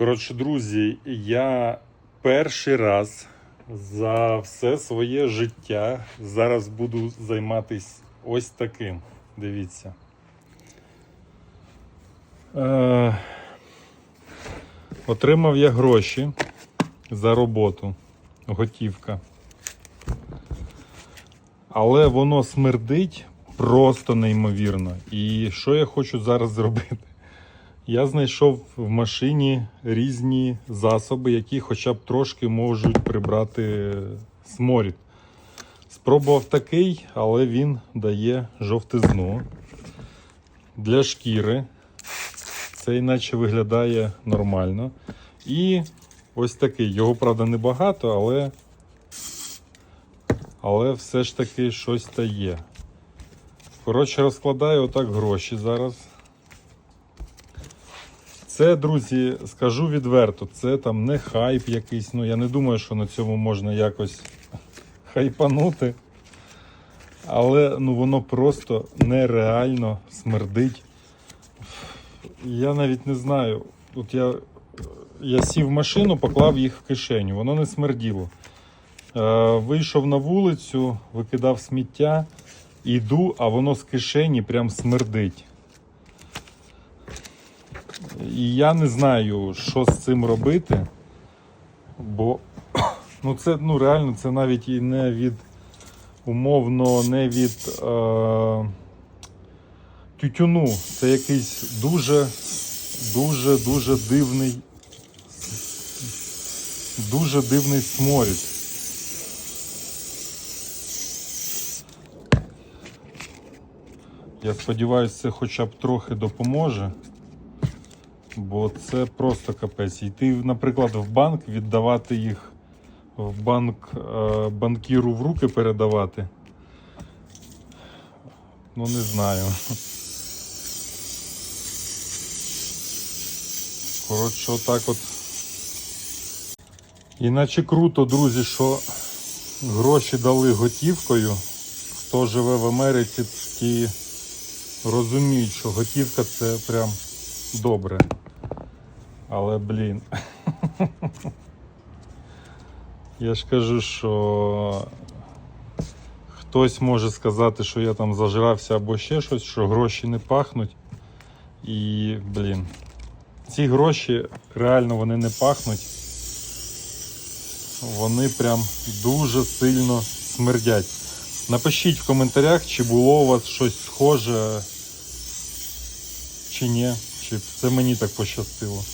Коротше, друзі, я перший раз за все своє життя зараз буду займатися ось таким. Дивіться. Е, отримав я гроші за роботу. Готівка. Але воно смердить просто неймовірно. І що я хочу зараз зробити? Я знайшов в машині різні засоби, які хоча б трошки можуть прибрати сморід. Спробував такий, але він дає жовтизну для шкіри. Це іначе виглядає нормально. І ось такий. Його, правда, небагато, але, але все ж таки щось та є. Коротше, розкладаю отак гроші зараз. Це, друзі, скажу відверто, це там не хайп якийсь. Ну я не думаю, що на цьому можна якось хайпанути. Але ну, воно просто нереально смердить. Я навіть не знаю. От я, я сів в машину, поклав їх в кишеню, воно не смерділо. Е, вийшов на вулицю, викидав сміття, іду, а воно з кишені прям смердить. І я не знаю, що з цим робити, бо ну це ну реально це навіть і не від умовно, не від е, тютюну. Це якийсь дуже, дуже, дуже дивний, дуже дивний сморід. Я сподіваюся, це хоча б трохи допоможе. Бо це просто капець. Йти, наприклад, в банк, віддавати їх в банк е, банкіру в руки передавати. Ну, не знаю. Коротше, отак от. Іначе круто, друзі, що гроші дали готівкою. Хто живе в Америці, ті розуміють, що готівка це прям добре. Але, блін. Я ж кажу, що хтось може сказати, що я там зажрався або ще щось, що гроші не пахнуть. І, блін, ці гроші реально вони не пахнуть. Вони прям дуже сильно смердять. Напишіть в коментарях, чи було у вас щось схоже, чи ні, чи це мені так пощастило.